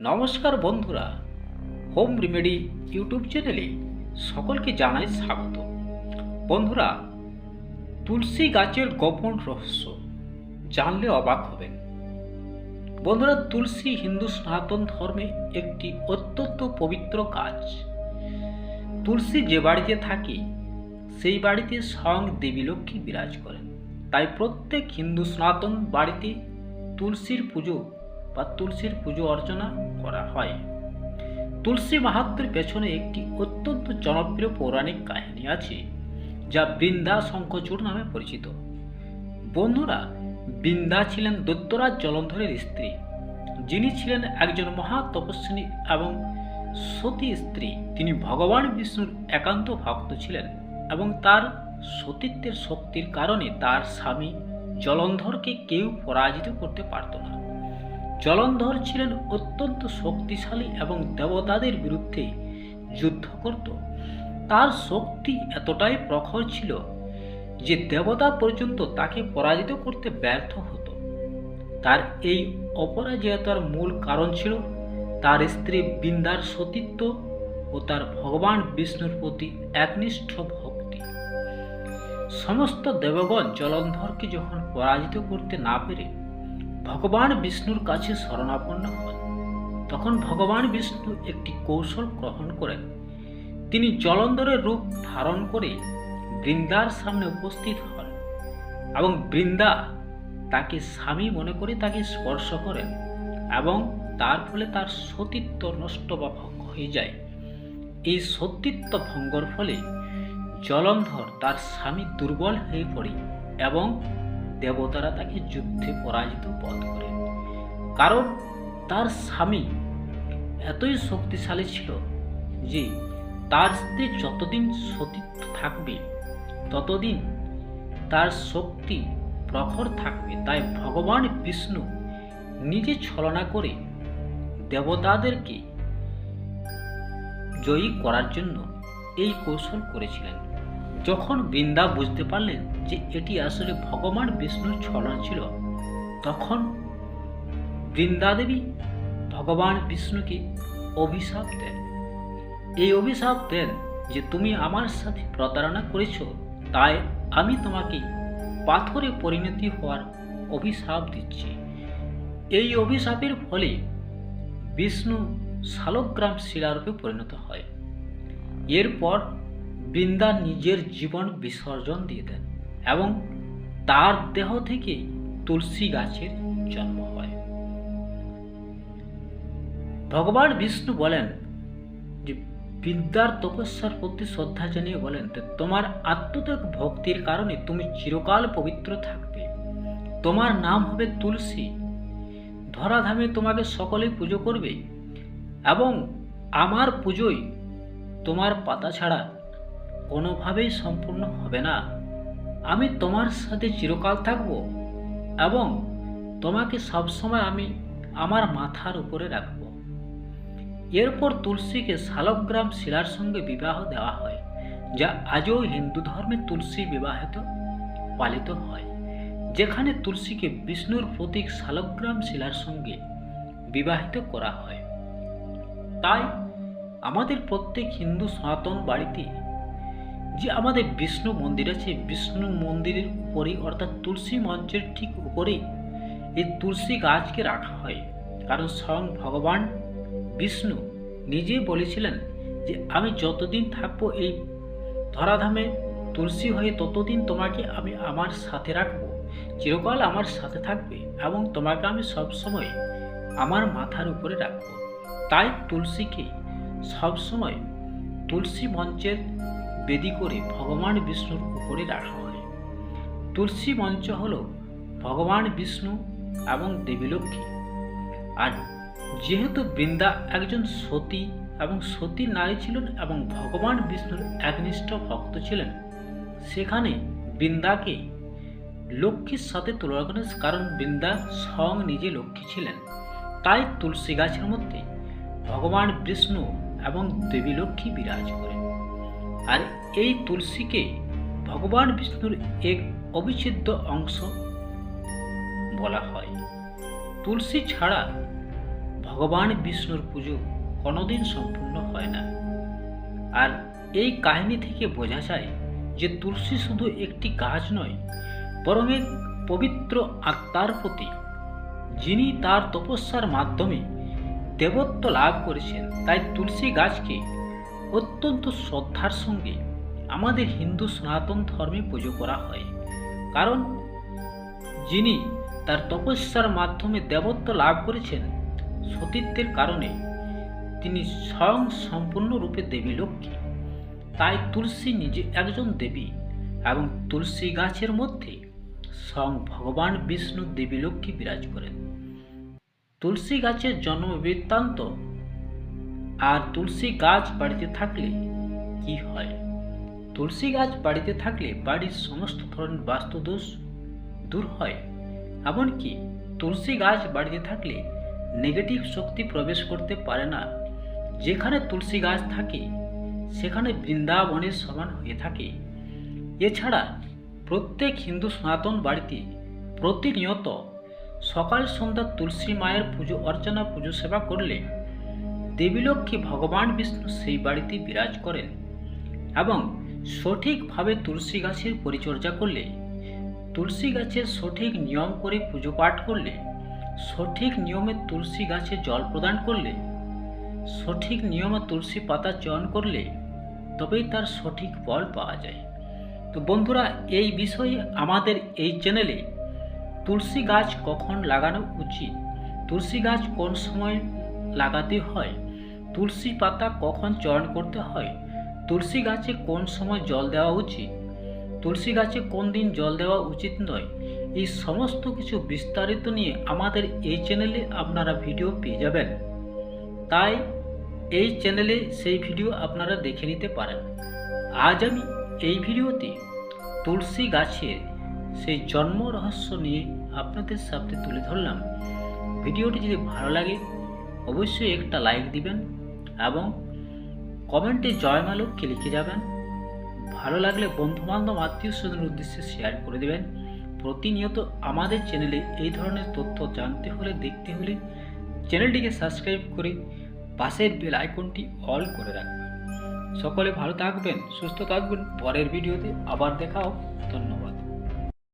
নমস্কার বন্ধুরা, home remedy YouTube চ্যানেলে সকলকে জানাই স্বাগত। বন্ধুরা, তুলসী গাছের গোপন রহস্য জানলে অবাক হবেন। বন্ধুরা, তুলসী হিন্দু সনাতন ধর্মে একটি অত্যন্ত পবিত্র গাছ। তুলসী যে বাড়িতে থাকে, সেই বাড়িতে স্বয়ং দেবী লক্ষ্মী বিরাজ করেন। তাই প্রত্যেক হিন্দু সনাতন বাড়িতে তুলসীর পুজো বা তুলসীর পুজো অর্চনা করা হয়। তুলসী মাহাত্মের পেছনে একটি অত্যন্ত জনপ্রিয় পৌরাণিক কাহিনী আছে, যা বৃন্দা শঙ্খচূড় নামে পরিচিত। বন্ধুরা, বৃন্দা ছিলেন দৈত্যরাজ জলন্ধরের স্ত্রী। যিনি ছিলেন একজন মহা তপস্বিনী এবং সতী স্ত্রী। তিনি ভগবান বিষ্ণুর একান্ত ভক্ত ছিলেন এবং তার সতীত্বের শক্তির কারণে তার স্বামী জলন্ধরকে কেউ পরাজিত করতে পারত না। জলন্ধর ছিলেন অত্যন্ত শক্তিশালী এবং দেবতাদের বিরুদ্ধে যুদ্ধ করত। তার শক্তি এতটাই প্রখর ছিল যে দেবতা পর্যন্ত তাকে পরাজিত করতে ব্যর্থ হতো। তার এই অপরাজয়তার মূল কারণ ছিল তার স্ত্রী বৃন্দার সতীত্ব ও তার ভগবান বিষ্ণুর প্রতি একনিষ্ঠ ভক্তি। সমস্ত দেবগণ জলন্ধরকে যখন পরাজিত করতে না পেরে ভগবান বিষ্ণুর কাছে শরণাপন্ন হন। তখন ভগবান বিষ্ণু একটি কৌশল গ্রহণ করেন। তিনি জলন্ধরের রূপ ধারণ করে বৃন্দার সামনে উপস্থিত হন এবং বৃন্দা তাকে স্বামী মনে করে তাকে স্পর্শ করেন এবং তার ফলে তার সতীত্ব নষ্ট বা ভঙ্গ হয়ে যায়। এই সতীত্ব ভঙ্গর ফলে জলন্ধর তার স্বামী দুর্বল হয়ে পড়ে এবং দেবতারা তাকে যুদ্ধে পরাজিত বধ করেন কারণ তার স্বামী এতই শক্তিশালী ছিল যে তার স্ত্রী যতদিন সতীত্ব থাকবে, ততদিন তার শক্তি প্রখর থাকবে। তাই ভগবান বিষ্ণু নিজে ছলনা করে দেবতাদেরকে জয়ী করার জন্য এই কৌশল করেছিলেন। যখন বৃন্দা বুঝতে পারলেন যে এটি আসলে ভগবান বিষ্ণুর ছলনা ছিল, তখন বৃন্দাদেবী ভগবান বিষ্ণুকে অভিশাপ দেন। এই অভিশাপ দেন যে তুমি আমার সাথে প্রতারণা করেছ, তাই আমি তোমাকে পাথরে পরিণতি হওয়ার অভিশাপ দিচ্ছি। এই অভিশাপের ফলে বিষ্ণু শালগ্রাম শিলারূপে পরিণত হয়। এরপর বৃন্দা নিজের জীবন বিসর্জন দিয়ে দেন। এবং তার দেহ থেকে তুলসী গাছের জন্ম হয়। ভগবান বিষ্ণু বলেন যে, বিদ্যার তপস্যার প্রতি শ্রদ্ধা জানিয়ে বলেন যে, তোমার আত্মত্যাগ ভক্তির কারণে তুমি চিরকাল পবিত্র থাকবে। তোমার নাম হবে তুলসী। ধরাধামে তোমাকে সকলেই পুজো করবে এবং আমার পুজোয় তোমার পাতা ছাড়া কোনোভাবেই সম্পূর্ণ হবে না। আমি তোমার সাথে চিরকাল থাকব এবং তোমাকে সবসময় আমি আমার মাথার উপরে রাখব। এরপর তুলসীকে শালগ্রাম শিলার সঙ্গে বিবাহ দেওয়া হয়, যা আজও হিন্দু ধর্মে তুলসী বিবাহিত, পালিত হয়, যেখানে তুলসীকে বিষ্ণুর প্রতীক শালগ্রাম শিলার সঙ্গে বিবাহিত করা হয়। তাই আমাদের প্রত্যেক হিন্দু সনাতন বাড়িতে যে আমাদের বিষ্ণু মন্দির আছে, বিষ্ণু মন্দিরের উপরে অর্থাৎ তুলসী মঞ্চের ঠিক উপরে এই তুলসী গাছকে রাখা হয়। কারণ স্বয়ং ভগবান বিষ্ণু নিজেই বলেছিলেন যে, আমি যতদিন থাকব এই ধরাধামে তুলসী হয়ে, ততদিন তোমাকে আমি আমার সাথে রাখব। চিরকাল আমার সাথে থাকবে এবং তোমাকে আমি সবসময় আমার মাথার উপরে রাখব। তাই তুলসীকে সবসময় তুলসী মঞ্চের বেদি করে ভগবান বিষ্ণুর উপরে রাখা হয়। তুলসী মঞ্চ হল ভগবান বিষ্ণু এবং দেবীলক্ষ্মী আর যেহেতু বৃন্দা একজন সতী এবং সতী নারী ছিলেন এবং ভগবান বিষ্ণুর একনিষ্ঠ ভক্ত ছিলেন, সেখানে বৃন্দাকে লক্ষ্মীর সাথে তুলনা করেন কারণ বৃন্দা স্বয়ং নিজে লক্ষ্মী ছিলেন। তাই তুলসী গাছের মধ্যে ভগবান বিষ্ণু এবং দেবী লক্ষ্মী বিরাজ করেন আর এই তুলসীকে ভগবান বিষ্ণুর এক অবিচ্ছেদ্য অংশ বলা হয়। তুলসী ছাড়া ভগবান বিষ্ণুর পুজো কোনোদিন সম্পূর্ণ হয় না। আর এই কাহিনী থেকে বোঝা যায় যে তুলসী শুধু একটি গাছ নয়, বরং এক পবিত্র আত্মার প্রতি যিনি তার তপস্যার মাধ্যমে দেবত্ব লাভ করেছেন। তাই তুলসী গাছকে অত্যন্ত শ্রদ্ধার সঙ্গে আমাদের হিন্দু সনাতন ধর্মে পুজো করা হয়। কারণ যিনি তার তপস্যার মাধ্যমে দেবত্ব লাভ করেছেন, সতীত্বের কারণে তিনি স্বয়ং সম্পূর্ণরূপে দেবী লক্ষ্মী। তাই তুলসী নিজে একজন দেবী এবং তুলসী গাছের মধ্যে স্বয়ং ভগবান বিষ্ণু দেবী লক্ষ্মী বিরাজ করেন। তুলসী গাছের জন্ম বৃত্তান্ত আর তুলসী গাছ বাড়িতে থাকলে কি হয়? তুলসী গাছ বাড়িতে থাকলে বাড়ির সমস্ত ধরনের বাস্তুদোষ দূর হয়। এমনকি তুলসী গাছ বাড়িতে থাকলে নেগেটিভ শক্তি প্রবেশ করতে পারে না। যেখানে তুলসী গাছ থাকে, সেখানে বৃন্দাবনের সমান হয়ে থাকে। এছাড়া প্রত্যেক হিন্দু সনাতন বাড়িতে প্রতিনিয়ত সকাল সন্ধ্যা তুলসী মায়ের পুজো, অর্চনা, পুজো, সেবা করলে দেবীলক্ষ্মী ভগবান বিষ্ণু সেই বাড়িতে বিরাজ করেন এবং সঠিকভাবে তুলসী গাছের পরিচর্যা করলে, তুলসী গাছের সঠিক নিয়ম করে পুজো পাঠ করলে, সঠিক নিয়মে তুলসী গাছে জল প্রদান করলে, সঠিক নিয়মে তুলসী পাতা চয়ন করলে তবেই তার সঠিক ফল পাওয়া যায়। তো বন্ধুরা, এই বিষয়ে আমাদের এই চ্যানেলে তুলসী গাছ কখন লাগানো উচিত, তুলসী গাছ কোন সময় লাগাতে হয় তুলসী পাতা কখন চয়ন করতে হয়? তুলসী গাছে কোন সময় জল দেওয়া উচিত? তুলসী গাছে কোন দিন জল দেওয়া উচিত নয়? এই সমস্ত কিছু বিস্তারিত নিয়ে আমাদের এই চ্যানেলে আপনারা ভিডিও পেয়ে যাবেন। তাই এই চ্যানেলে সেই ভিডিও আপনারা দেখে নিতে পারেন। আজ আমি এই ভিডিওতে তুলসী গাছের সেই জন্ম রহস্য নিয়ে আপনাদের সামনে তুলে ধরলাম। ভিডিওটি যদি ভালো লাগে, অবশ্যই একটা লাইক দিবেন এবং কমেন্টে জয় মা লক্ষ্মী লিখে যাবেন। ভালো লাগলে বন্ধুবান্ধব আত্মীয় স্বজনের উদ্দেশ্যে শেয়ার করে দেবেন। প্রতিনিয়ত আমাদের চ্যানেলে এই ধরনের তথ্য জানতে হলে, দেখতে হলে চ্যানেলটিকে সাবস্ক্রাইব করে পাশের বেল আইকনটি অল করে রাখবেন। সকলে ভালো থাকবেন, সুস্থ থাকবেন। পরের ভিডিওতে আবার দেখাও ধন্যবাদ।